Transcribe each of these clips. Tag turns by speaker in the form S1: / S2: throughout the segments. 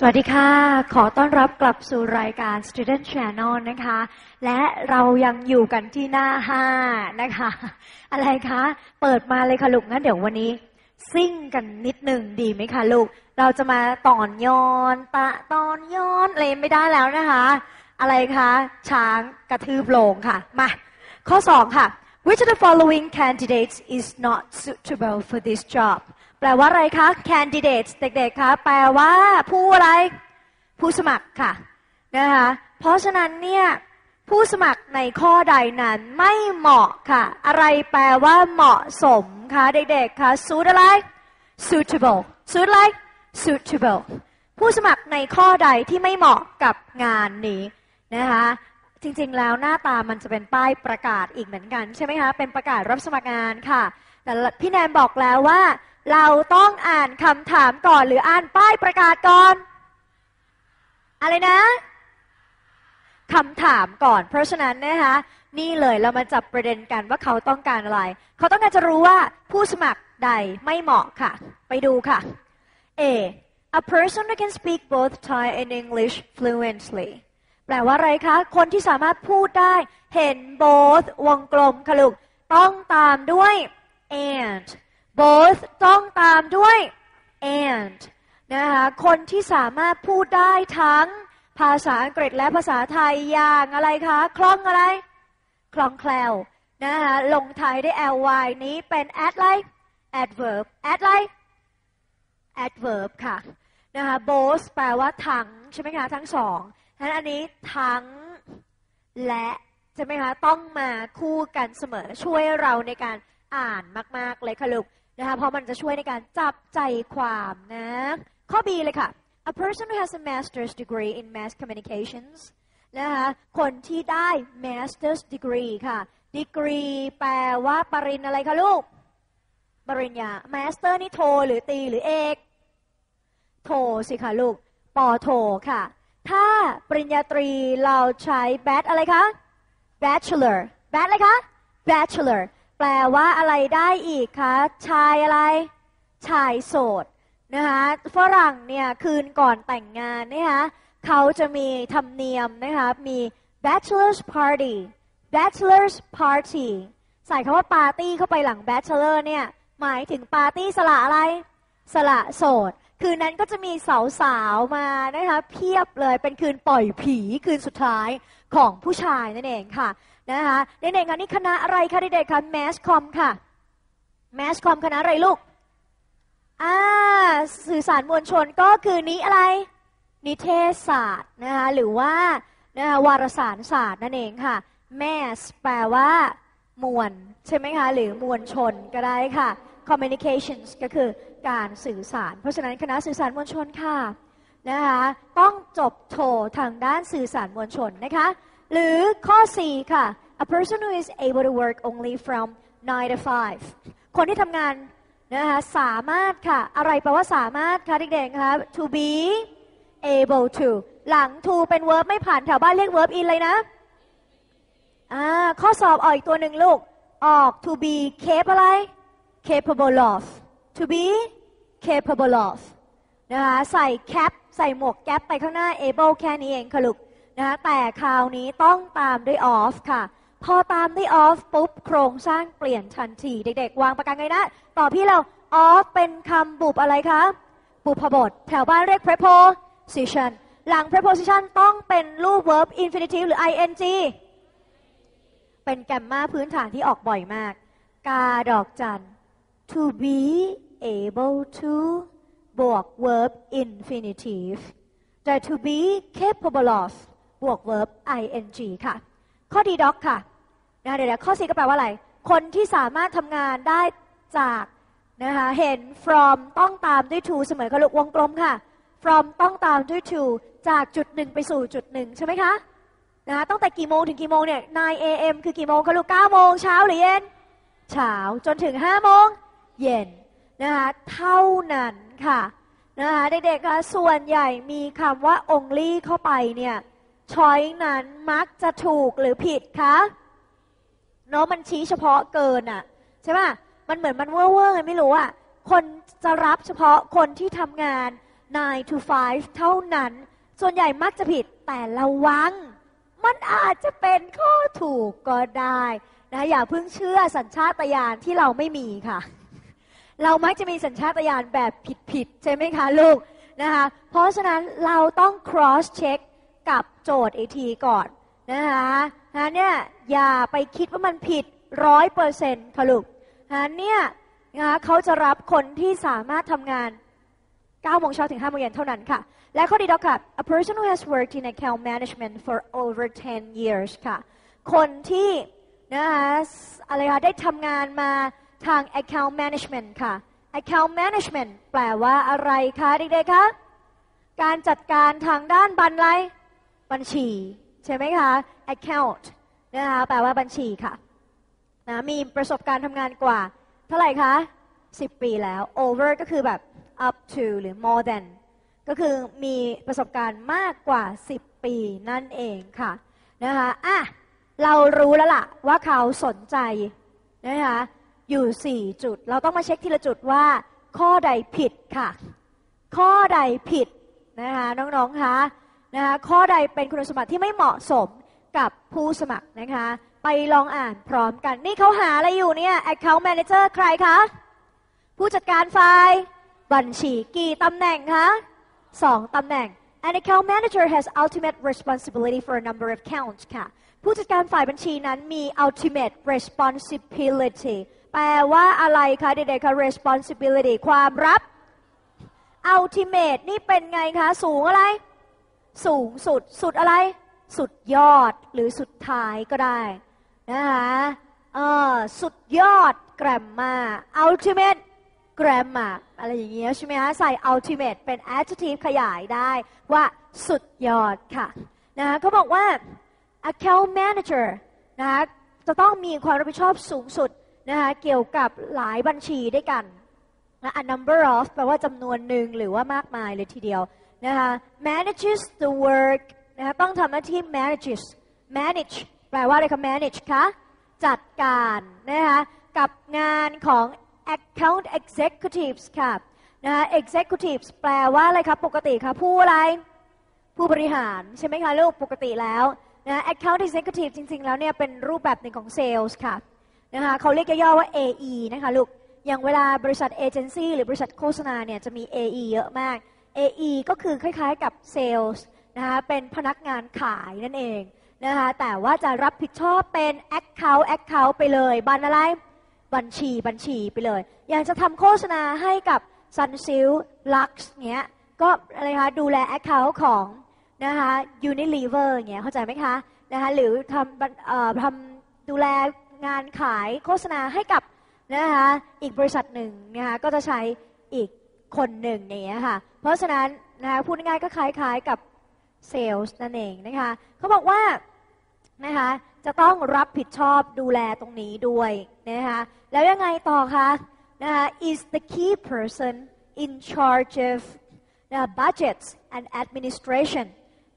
S1: สวัสดีค่ะ ขอต้อนรับกลับสู่รายการ Student Channel นะคะ และเรายังอยู่กันที่หน้าห้านะคะ อะไรคะ เปิดมาเลยค่ะลูก งั้นเดี๋ยววันนี้ ซิ่งกันนิดหนึ่งดีไหมคะลูก เราจะมาตอนย้อนตะตอนย้อนอะไรไม่ได้แล้วนะคะ อะไรคะ ช้างกระทืบโลงค่ะ มา ข้อสองค่ะ Which of the following candidates is not suitable for this job แปลว่าอะไรคะ candidates เด็กๆคะแปลว่าผู้อะไร ผู้สมัครค่ะนะคะเพราะฉะนั้นเนี่ยผู้สมัครในข้อใดนั้นไม่เหมาะค่ะ อะไรแปลว่าเหมาะสมคะเด็กๆคะ suit อะไร suitable suit อะไร suitable ผู้สมัครในข้อใดที่ไม่เหมาะกับงานนี้นะคะจริงๆ แล้วหน้าตามันจะเป็นป้ายประกาศอีกเหมือนกันใช่ไหมคะ เป็นประกาศรับสมัครงานค่ะ แต่พี่แนนบอกแล้วว่า เราต้องอ่านคำถามก่อนหรืออ่านป้ายประกาศก่อน อะไรนะคำถามก่อน เพราะฉะนั้นนะคะนี่เลยเรามาจับประเด็นกันว่าเขาต้องการอะไร เขาต้องการจะรู้ว่าผู้สมัครใดไม่เหมาะค่ะ ไปดูค่ะ A a person who can speak both Thai and English fluently แปลว่าอะไรคะ คนที่สามารถพูดได้เห็น both วงกลมค่ะลูกต้องตามด้วย and both ต้องตามด้วย and นะคะคนที่สามารถพูดได้ทั้งภาษาอังกฤษและภาษาไทยอย่างอะไรคะคล่องอะไร คล่องแคล่วนะคะลงท้ายด้วย ly นี้เป็น ad อะไร adverb ad อะไร adverb ค่ะนะคะ both แปลว่าทั้งใช่ไหมคะทั้งสองฉะนั้นอันนี้ทั้งและใช่ไหมคะต้องมาคู่กันเสมอช่วยเราในการอ่านมาก ๆ เลยค่ะลูก นะคะเพราะมันจะช่วยในการจับใจความนะ ข้อ B เลยค่ะ a person who has a master's degree in mass communications นะคะคนที่ได้ master's degree ค่ะ degree แปลว่าปริญญาอะไรคะลูก ปริญญา master นี่โทหรือตีหรือเอก โทสิคะลูก ปอโทค่ะ ถ้าปริญญาตรีเราใช้ bat อะไรคะ bachelor bat อะไรคะ bachelor แปลว่าอะไรได้อีกคะชายอะไร ชายโสดนะคะฝรั่งเนี่ยคืนก่อนแต่งงานนะคะเขาจะมีธรรมเนียมนะคะมี bachelor's party bachelor's party ใส่คำว่าปาร์ตี้เข้าไปหลัง bachelor เนี่ยหมายถึงปาร์ตี้สละอะไร สละโสด คืนนั้นก็จะมีสาวๆมานะคะเพียบเลยเป็นคืนปล่อยผีคืนสุดท้ายของผู้ชายนั่นเองค่ะ นะคะเด็กๆคะนี่คณะอะไรคะเด็กๆคะแมสคอมค่ะแมสคอมคณะอะไรลูกอ่าสื่อสารมวลชนก็คือนี้อะไร นิเทศศาสตร์นะคะหรือว่านะคะวารสารศาสตร์นั่นเองค่ะ mass แปลว่ามวลใช่ไหมคะ หรือมวลชนก็ได้ค่ะ communications ก็คือการสื่อสาร เพราะฉะนั้นคณะสื่อสารมวลชนค่ะนะคะต้องจบโททางด้านสื่อสารมวลชนนะคะ หรือข้อ 4 ค่ะ a person who is able to work only from 9 to 5 คนที่ทำงานนะคะสามารถค่ะ อะไรแปลว่าสามารถคะเด็กๆคะ to be able to หลัง to เป็น verb ไม่ผ่านแถวบ้านเรียก verb in เลยนะอ่าข้อสอบออกอีกตัวหนึ่งลูก ออก to be cap อะไร capable of to be capable of นะคะใส่ cap ใส่หมวกแก๊ปไปข้างหน้า able แค่นี้เองค่ะลูก นะคะแต่คราวนี้ต้องตามด้วย off ค่ะ พอตามด้วย off ปุ๊บ โครงสร้างเปลี่ยนทันที เด็กๆ วางประกันไงนะ ต่อพี่เรา off เป็นคำบุบอะไรคะ บุพบท แถวบ้านเรียก preposition หลัง preposition ต้องเป็นรูป verb infinitive หรือ ing เป็นแกมมาพื้นฐานที่ออกบ่อยมาก กาดอกจัน to be able to บวก verb infinitive แต่ to be capable of บวก verb ing ค่ะ ข้อดีด็อกค่ะนะเดี๋ยวข้อสีก็แปลว่าอะไร คนที่สามารถทำงานได้จากนะคะเห็น from ต้องตามด้วย to เสมอกับลูกวงกลมค่ะ from ต้องตามด้วย to จากจุดหนึ่งไปสู่จุดหนึ่งใช่ไหมคะนะคะตั้งแต่กี่โมงถึงกี่โมงเนี่ย 9 a.m. คือกี่โมงคะลูก9โมงเช้าหรือเย็น เช้าจนถึง5โมงเย็นนะคะเท่านั้นค่ะนะคะเด็กๆคะส่วนใหญ่มีคำว่า only เข้าไปเนี่ย ช้อยนั้นมักจะถูกหรือผิดคะเนาะมันชี้เฉพาะเกินอะใช่ป่ะมันเหมือนมันเว่อร์ๆไงไม่รู้อะคนจะรับเฉพาะคนที่ทำงาน 9 to 5 เท่านั้น ส่วนใหญ่มักจะผิดแต่ระวัง มันอาจจะเป็นข้อถูกก็ได้นะอย่าเพิ่งเชื่อสัญชาตญาณที่เราไม่มีค่ะ เรามักจะมีสัญชาตญาณแบบผิดๆใช่ไหมคะลูกนะคะ เพราะฉะนั้นเราต้อง cross check กับโจทย์อีกทีก่อนนะคะนะเนี่ยอย่าไปคิดว่ามันผิดร้อยเปอร์เซ็นต์ค่ะลูกนะเนี่ยนะคะเขาจะรับคนที่สามารถทำงาน9โมงเช้าถึง5โมงเย็นเท่านั้นค่ะ และข้อดีดอกค่ะ a person who has worked in account management for over 10 years ค่ะ คนที่นะคะอะไรคะได้ทำงานมาทาง account management ค่ะ account management แปลว่าอะไรคะเด็กๆคะ การจัดการทางด้านบัญไร บัญชี ใช่ไหมคะ account นะคะแปลว่าบัญชีค่ะนะมีประสบการณ์ทำงานกว่า เท่าไหร่คะ 10 ปีแล้ว over ก็คือแบบ up to หรือ more than ก็คือมีประสบการณ์มากกว่า 10 ปีนั่นเองค่ะนะคะอะเรารู้แล้วล่ะว่าเขาสนใจนะคะอยู่ 4 จุด เราต้องมาเช็คทีละจุดว่า ข้อใดผิดค่ะ ข้อใดผิดนะคะน้องๆคะ นะคะข้อใดเป็นคุณสมบัติที่ไม่เหมาะสมกับผู้สมัครนะคะ ไปลองอ่านพร้อมกัน นี่เขาหาอะไรอยู่เนี่ย account manager ใครคะ ผู้จัดการฝ่ายบัญชีกี่ตำแหน่งคะสองตำแหน่ง An account manager has ultimate responsibility for a number of counts ค่ะ ผู้จัดการฝ่ายบัญชีนั้นมี ultimate responsibility แปลว่าอะไรคะเด็กๆคะ responsibility ความรับ ultimate นี่เป็นไงคะ สูงอะไร สูงสุด สุดอะไร สุดยอดหรือสุดท้ายก็ได้นะคะเออสุดยอดแกรมมา ultimate grammar อะไรอย่างเงี้ยใช่ไหมคะใส่ ultimate เป็น adjective ขยายได้ว่าสุดยอดค่ะนะคะเขาบอกว่า account manager นะคะจะต้องมีความรับผิดชอบสูงสุดนะคะเกี่ยวกับหลายบัญชีด้วยกันนะ a number of แปลว่าจำนวนหนึ่งหรือว่ามากมายเลยทีเดียว นะคะ manages the work นะคะต้องทำหน้าที่ manages manage แปลว่าอะไรคะ manage คะจัดการนะคะกับงานของ account executives ค่ะนะคะ executives แปลว่าอะไรครับปกติคะผู้อะไร ผู้บริหาร ใช่ไหมคะลูกปกติแล้วนะ account executive จริง ๆ แล้วเนี่ยเป็นรูปแบบหนึ่งของ sales ค่ะนะคะเขาเรียกย่อว่า AE นะคะลูกอย่างเวลาบริษัทเอเจนซี่หรือบริษัทโฆษณาเนี่ยจะมี AE เยอะมาก AE ก็คือคล้ายๆกับ sales นะคะเป็นพนักงานขายนั่นเองนะคะแต่ว่าจะรับผิดชอบเป็น account account ไปเลย บันอะไรบัญชีบัญชีไปเลย อยากจะทำโฆษณาให้กับ Sunsil Lux เงี้ยก็อะไรคะดูแล account ของนะคะ Unilever เงี้ยเข้าใจไหมคะนะคะหรือทำเอ่อทำดูแลงานขายโฆษณาให้กับนะคะอีกบริษัทหนึ่งนะคะก็จะใช้อีกคนหนึ่งอย่างเงี้ยค่ะ ราะฉะนั้นนะคะพูดง่ายๆก็คล้ายๆกับเซลล์นั่นเองนะคะเขาบอกว่านะคะจะต้องรับผิดชอบดูแลตรงนี้ด้วยนะคะแล้วยังไงต่อคะนะคะ is the key person in charge of uh, budgets and administration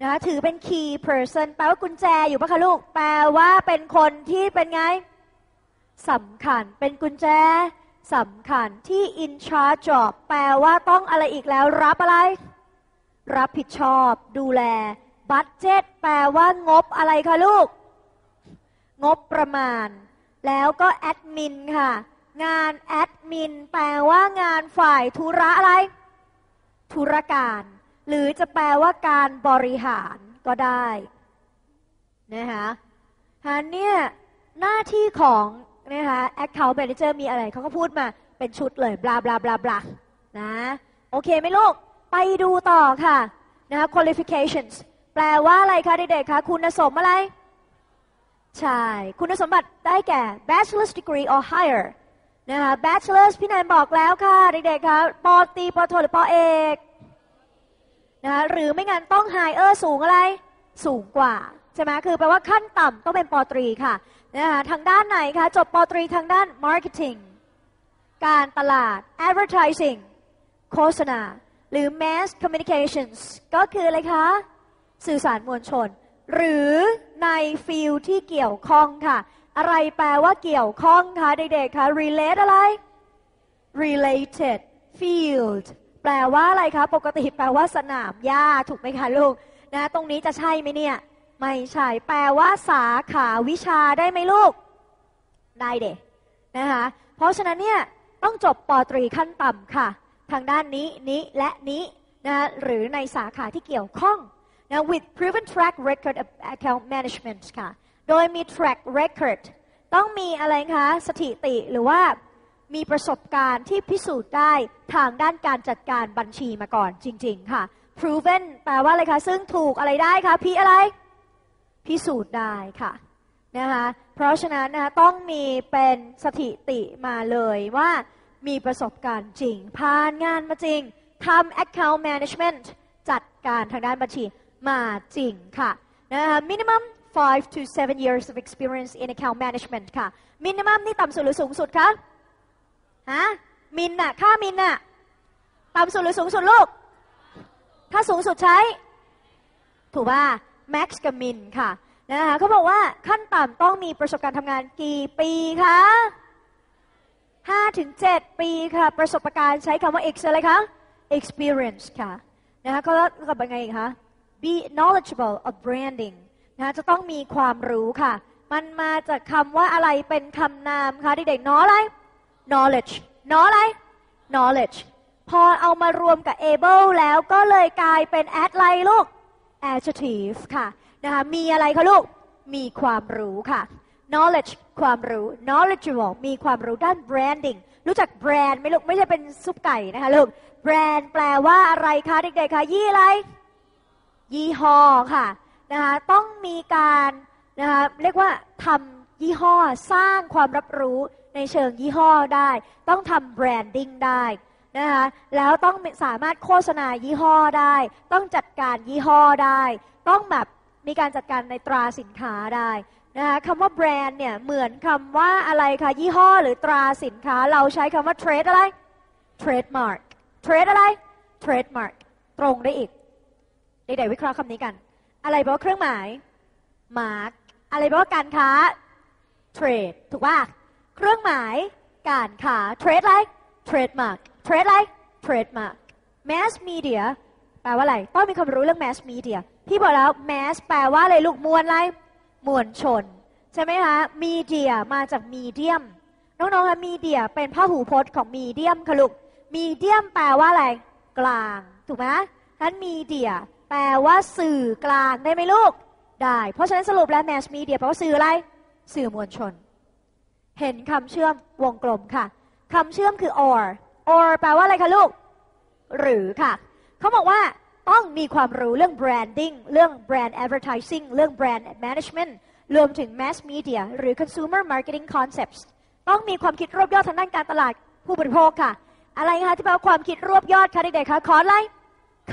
S1: นะคะถือเป็น key person แปลว่ากุญแจอยู่ปะคะลูก แปลว่าเป็นคนที่เป็นไงสำคัญเป็นกุญแจ สำคัญที่ in charge of แปลว่าต้องอะไรอีกแล้ว รับอะไร รับผิดชอบ ดูแล budget แปลว่างบอะไรคะลูก งบประมาณ แล้วก็แอดมินค่ะ งานแอดมินแปลว่างานฝ่ายธุระอะไร ธุรการ หรือจะแปลว่าการบริหารก็ได้นะคะฮะเนี่ยหน้าที่ของ นะคะ account manager มีอะไรเขาก็พูดมาเป็นชุดเลยบลาบลาบลาบลานะ โอเคไหมลูก ไปดูต่อค่ะ นะคะ qualifications แปลว่าอะไรคะเด็กๆคะคุณสมอะไร ใช่ คุณสมบัติได้แก่ bachelor's degree or higher นะคะ bachelor's พี่แนนบอกแล้วค่ะ เด็กๆคะปอตรีปอโทหรือปอเอกนะคะหรือไม่งั้นต้อง higher สูงอะไร สูงกว่า ใช่ไหมคือแปลว่าขั้นต่ำต้องเป็นปอตรีค่ะ นะคะทางด้านไหนคะจบปตรีทางด้าน marketing การตลาด advertising โฆษณา หรือ mass communications ก็คืออะไรคะ สื่อสารมวลชน หรือในฟิลที่เกี่ยวข้องค่ะ อะไรแปลว่าเกี่ยวข้องคะเด็กๆคะ relate อะไร related field แปลว่าอะไรคะ ปกติแปลว่าสนามหญ้าถูกไหมคะลูกนะตรงนี้จะใช่ไหมเนี่ย ไม่ใช่ แปลว่าสาขาวิชาได้ไหมลูก ได้เด็นะคะ เพราะฉะนั้นเนี่ยต้องจบปตรีขั้นต่ำค่ะ ทางด้านนี้นี้และนี้นะหรือในสาขาที่เกี่ยวข้องนะ with proven track record of account management ค่ะ โดยมี track record ต้องมีอะไรคะสถิติหรือว่ามีประสบการณ์ที่พิสูจน์ได้ทางด้านการจัดการบัญชีมาก่อนจริง ๆ ค่ะ proven แปลว่าอะไรคะ ซึ่งถูกอะไรได้คะพี่อะไร พิสูจน์ได้ค่ะนะคะเพราะฉะนั้นนะคะต้องมีเป็นสถิติมาเลยว่ามีประสบการณ์จริง ผ่านงานมาจริงทำ account management จัดการทางด้านบัญชีมาจริงค่ะนะคะ minimum 5 to 7 years of experience in account management ค่ะ minimum นี่ต่ำสุดหรือสูงสุดคะฮะมินน่ะค่ามินน่ะต่ำสุดหรือสูงสุดลูก ถ้าสูงสุดใช้ ถูกป่ะ max กับ min ค่ะนะคะเขาบอกว่าขั้นต่ำต้องมีประสบการณ์ทำงานกี่ปีคะ5ถึง7ปีค่ะ ประสบการณ์ใช้คำว่า ex อะไรคะ experience ค่ะนะคะเขากับยังไงคะ be knowledgeable of branding นะคะจะต้องมีความรู้ค่ะ มันมาจากคำว่าอะไรเป็นคำนามคะเด็กๆ know อะไร knowledge know อะไร knowledge พอเอามารวมกับ able แล้วก็เลยกลายเป็น add ไรลูก adjective ค่ะนะคะมีอะไรคะลูก มีความรู้ค่ะ knowledge ความรู้ knowledgeable มีความรู้ด้าน branding รู้จักแบรนด์ไหมลูก ไม่ใช่เป็นซุปไก่นะคะลูก แบรนด์แปลว่าอะไรคะเด็กๆคะยี่อะไร ยี่ห้อค่ะนะคะต้องมีการนะคะเรียกว่าทำยี่ห้อสร้างความรับรู้ในเชิงยี่ห้อได้ ต้องทำแบรนดิ้งได้ นะคะแล้วต้องสามารถโฆษณายี่ห้อได้ ต้องจัดการยี่ห้อได้ ต้องแบบมีการจัดการในตราสินค้าได้นะคะคำว่าแบรนด์เนี่ยเหมือนคำว่าอะไรคะยี่ห้อหรือตราสินค้า เราใช้คำว่าเทรดอะไรเทรดมาร์กเทรดอะไรเทรดมาร์กตรงได้อีกเด็กๆวิเคราะห์คำนี้กัน อะไรแปลว่าเครื่องหมายมาร์กอะไรแปลว่าการค้าเทรดถูกป่ะเครื่องหมายการค้าเทรดอะไรเทรดมาร์ก เทรดอะไรเทรดมา mass media แปลว่าอะไร ต้องมีความรู้เรื่อง mass media พี่บอกแล้ว mass แปลว่าอะไรลูกมวลอะไร มวลชน ใช่ไหมคะ media มาจาก medium น้องๆคะ media เป็นพหูพจน์ของ medium ค่ะลูก medium แปลว่าอะไร กลาง ถูกไหมท่าน media แปลว่าสื่อกลางได้ไหมลูก ได้ เพราะฉะนั้นสรุปแล้ว mass media แปลว่าสื่ออะไร สื่อมวลชน เห็นคำเชื่อมวงกลมค่ะคำเชื่อมคือ or or แปลว่าอะไรคะลูก หรือค่ะ เขาบอกว่าต้องมีความรู้เรื่อง branding เรื่อง brand advertising เรื่อง brand management รวมถึง mass media หรือ consumer marketing concepts ต้องมีความคิดรวบยอดทางด้านการตลาดผู้บริโภคค่ะ อะไรคะที่แปลว่าความคิดรวบยอดคะเด็กๆคะขออะไร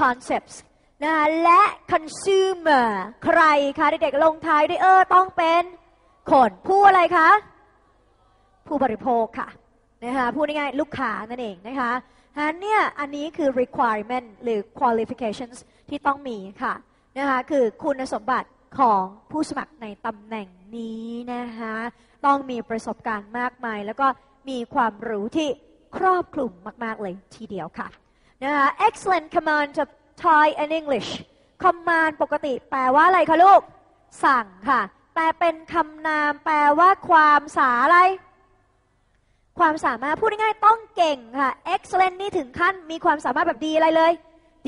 S1: concepts นะคะและ consumer ใครคะเด็กๆลงท้ายด้วยเออต้องเป็นคนผู้อะไรคะ ผู้บริโภคค่ะ นะคะพูดง่ายๆลูกค้านั่นเองนะคะฉะนั้นเนี่ยอันนี้คือ requirement หรือ qualifications ที่ต้องมีค่ะนะคะคือคุณสมบัติของผู้สมัครในตำแหน่งนี้นะคะต้องมีประสบการณ์มากมาย แล้วก็มีความรู้ที่ครอบคลุมมาก ๆ เลยทีเดียวค่ะนะคะ excellent command of Thai and English command ปกติแปลว่าอะไรคะลูก สั่งค่ะ แต่เป็นคำนามแปลว่าความสาอะไร ความสามารถพูดง่ายๆต้องเก่งค่ะ excellent นี่ถึงขั้นมีความสามารถแบบดีอะไรเลย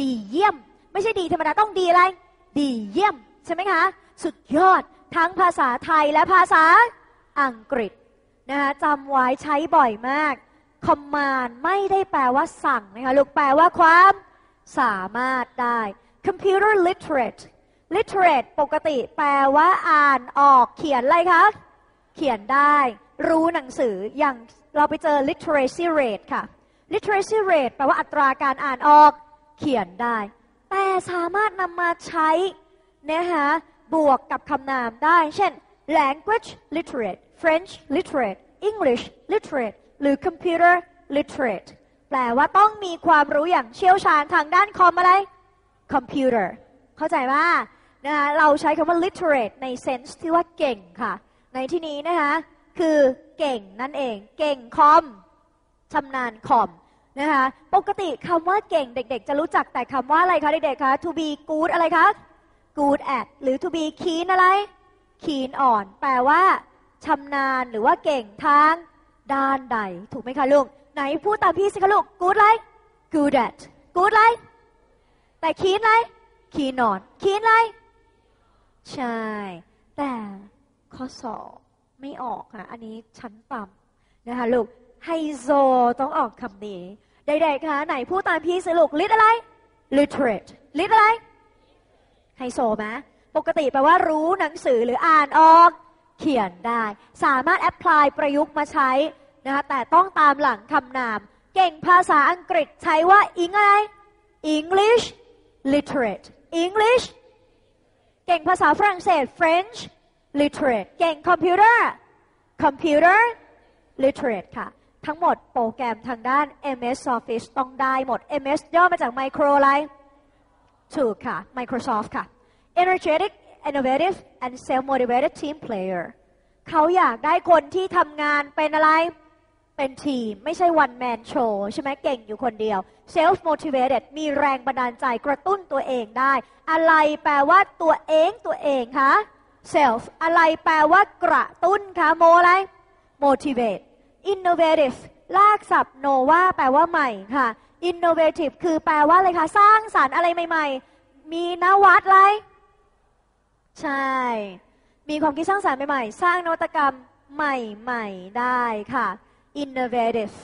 S1: ดีเยี่ยม ไม่ใช่ดีธรรมดาต้องดีอะไร ดีเยี่ยม ใช่ไหมคะ สุดยอดทั้งภาษาไทยและภาษาอังกฤษนะคะจำไว้ใช้บ่อยมาก command ไม่ได้แปลว่าสั่งนะคะลูกแปลว่าความสามารถได้ computer literate literate ปกติแปลว่าอ่านออกเขียนอะไรคะ เขียนได้ รู้หนังสืออย่าง เราไปเจอ literacy rate ค่ะ literacy rate แปลว่าอัตราการอ่านออกเขียนได้ แต่สามารถนำมาใช้นะคะบวกกับคำนามได้ เช่น language literate French literate English literate หรือ computer literate แปลว่าต้องมีความรู้อย่างเชี่ยวชาญทางด้านคอมอะไร computer เข้าใจว่านะคะเราใช้คำว่า literate ใน sense ที่ว่าเก่งค่ะ ในที่นี้นะคะ คือเก่งนั่นเอง เก่งคอมชำนาญคอมนะคะปกติคำว่าเก่งเด็ก ๆ จะรู้จักแต่คำว่าอะไรคะเด็กๆคะ to be good อะไรคะ good at หรือ to be keen อะไร keen on แปลว่าชำนาญหรือว่าเก่งทางด้านใด ถูกไหมคะลูก ไหนพูดตามพี่สิคะลูก good อะไร good at good อะไรแต่ keen อะไร keen on keen อะไรใช่ แต่ข้อสอบ ไม่ออกค่ะ อันนี้ชั้นต่ำนะคะลูกไฮโซต้องออกคำนี้ใดๆคะไหนพูดตามพี่สิลูกลิดอะไร literate ลิดอะไรไฮโซไหมปกติแปลว่ารู้หนังสือหรืออ่านออกเขียนได้ สามารถแอพพลายประยุกต์มาใช้นะคะแต่ต้องตามหลังคำนาม เก่งภาษาอังกฤษใช้ว่าอิงอะไร English literate English เก่งภาษาฝรั่งเศส French literate เก่งคอมพิวเตอร์ computer literate ค่ะ ทั้งหมดโปรแกรมทางด้าน MS Office ต้องได้หมด MS ย่อมาจาก Micro อะไร ถูกค่ะ Microsoft ค่ะ energetic innovative and self-motivated team player เขาอยากได้คนที่ทำงานเป็นอะไร เป็นทีม ไม่ใช่ one man show ใช่ไหมเก่งอยู่คนเดียว self motivated มีแรงบันดาลใจกระตุ้นตัวเองได้ อะไรแปลว่าตัวเองตัวเองคะ self อะไรแปลว่ากระตุ้นคะโมอะไร motivate innovative ลากศัพท์ nova แปลว่าใหม่ค่ะ innovative คือแปลว่าอะไรคะ สร้างสารรค์อะไรใหม่ ๆ มีนวัตอะไร ใช่ มีความคิดสร้างสรรค์ใหม่ๆ สร้างนวัตกรรมใหม่ๆ ได้ค่ะ innovative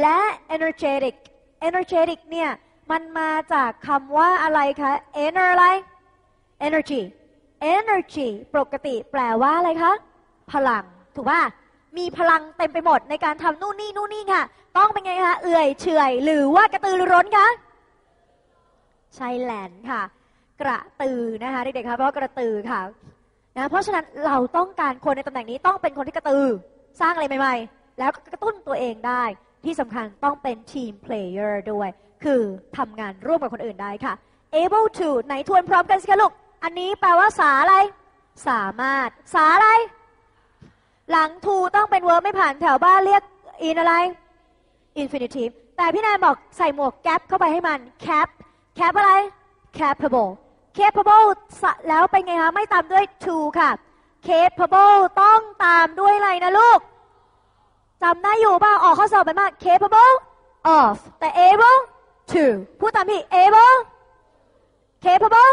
S1: และ energetic energetic เนี่ย มันมาจากคำว่าอะไรคะ ener อะไร energy energy ปกติแปลว่าอะไรคะ พลัง ถูกป่ะ มีพลังเต็มไปหมดในการทำนู่นนี่นู่นนี่ค่ะ ต้องเป็นไงคะ เอื่อยเฉอยหรือว่ากระตือรือร้นคะ ใช่แลนค่ะ กระตือนะคะเด็กๆคะเพราะกระตือค่ะนะเพราะฉะนั้นเราต้องการคนในตำแหน่งนี้ต้องเป็นคนที่กระตือ สร้างอะไรใหม่ๆ แล้วก็กระตุ้นตัวเองได้ ที่สำคัญต้องเป็นทีมเพลเยอร์ด้วย คือทำงานร่วมกับคนอื่นได้ค่ะ able to ไหนทวนพร้อมกันสิคะลูก อันนี้แปลว่าสาอะไร สามารถ สาอะไร หลัง to ต้องเป็น verb ไม่ผ่านแถวบ้านเรียก in อะไร infinitive แต่พี่นายบอกใส่หมวก gap เข้าไปให้มัน cap cap อะไร capable capable สแล้วเป็นไงคะ ไม่ตามด้วย to ค่ะ capable ต้องตามด้วยอะไรนะลูกจำได้อยู่ป่ะออกข้อสอบไปมาก capable of แต่ able to พูดตามพี่ able capable